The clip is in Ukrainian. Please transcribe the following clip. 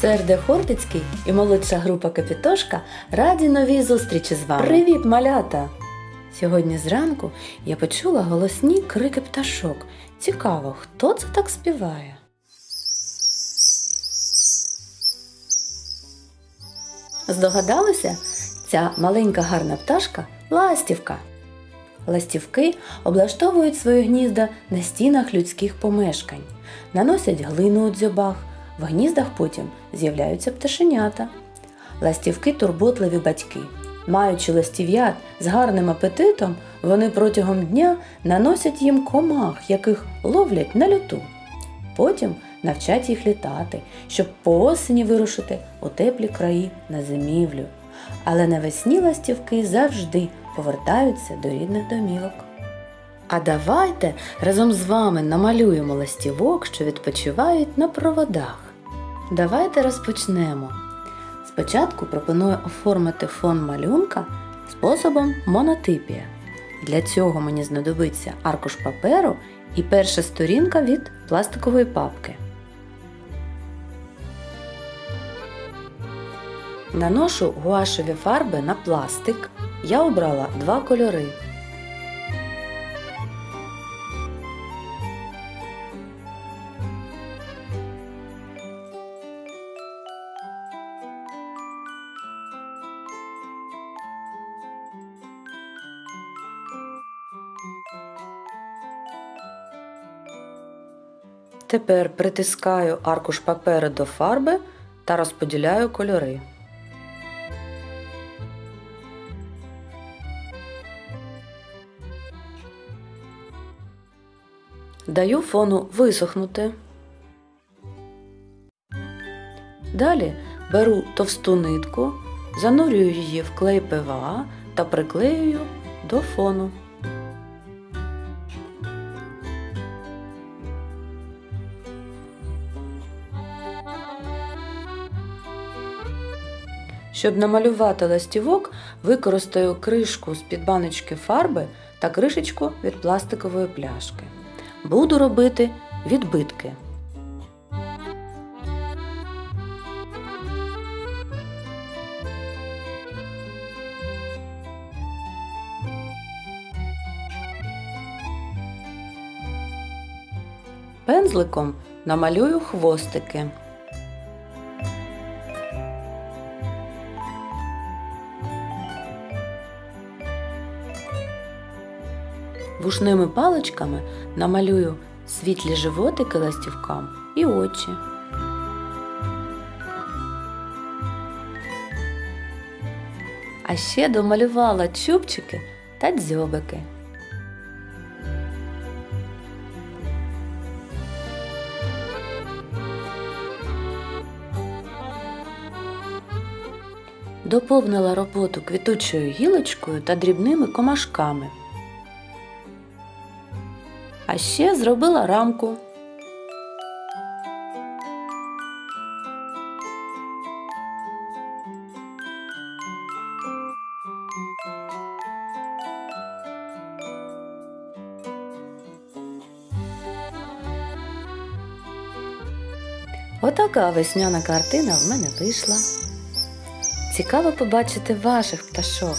ЦРД Хортицький і молодша група Капітошка раді новій зустрічі з вами. Привіт, малята! Сьогодні зранку я почула голосні крики пташок. Цікаво, хто це так співає? Здогадалися? Ця маленька гарна пташка ластівка. Ластівки облаштовують свої гнізда на стінах людських помешкань, наносять глину у дзьобах, в гніздах потім з'являються пташенята. Ластівки турботливі батьки. Маючи ластів'ят з гарним апетитом, вони протягом дня наносять їм комах, яких ловлять на люту. Потім навчать їх літати, щоб по осені вирушити у теплі краї на зимівлю. Але навесні ластівки завжди повертаються до рідних домівок. А давайте разом з вами намалюємо ластівок, що відпочивають на проводах. Давайте розпочнемо. Спочатку пропоную оформити фон малюнка способом монотипія. Для цього мені знадобиться аркуш паперу і перша сторінка від пластикової папки. Наношу гуашеві фарби на пластик. Я обрала два кольори. Тепер притискаю аркуш паперу до фарби та розподіляю кольори. Даю фону висохнути. Далі беру товсту нитку, занурюю її в клей ПВА та приклеюю до фону. Щоб намалювати ластівок, використаю кришку з-під баночки фарби та кришечку від пластикової пляшки. Буду робити відбитки. Пензликом намалюю хвостики. Вушними паличками намалюю світлі животики ластівкам і очі. А ще домалювала чубчики та дзьобики. Доповнила роботу квітучою гілочкою та дрібними комашками. А ще зробила рамку. Отака весняна картина в мене вийшла. Цікаво побачити ваших пташок.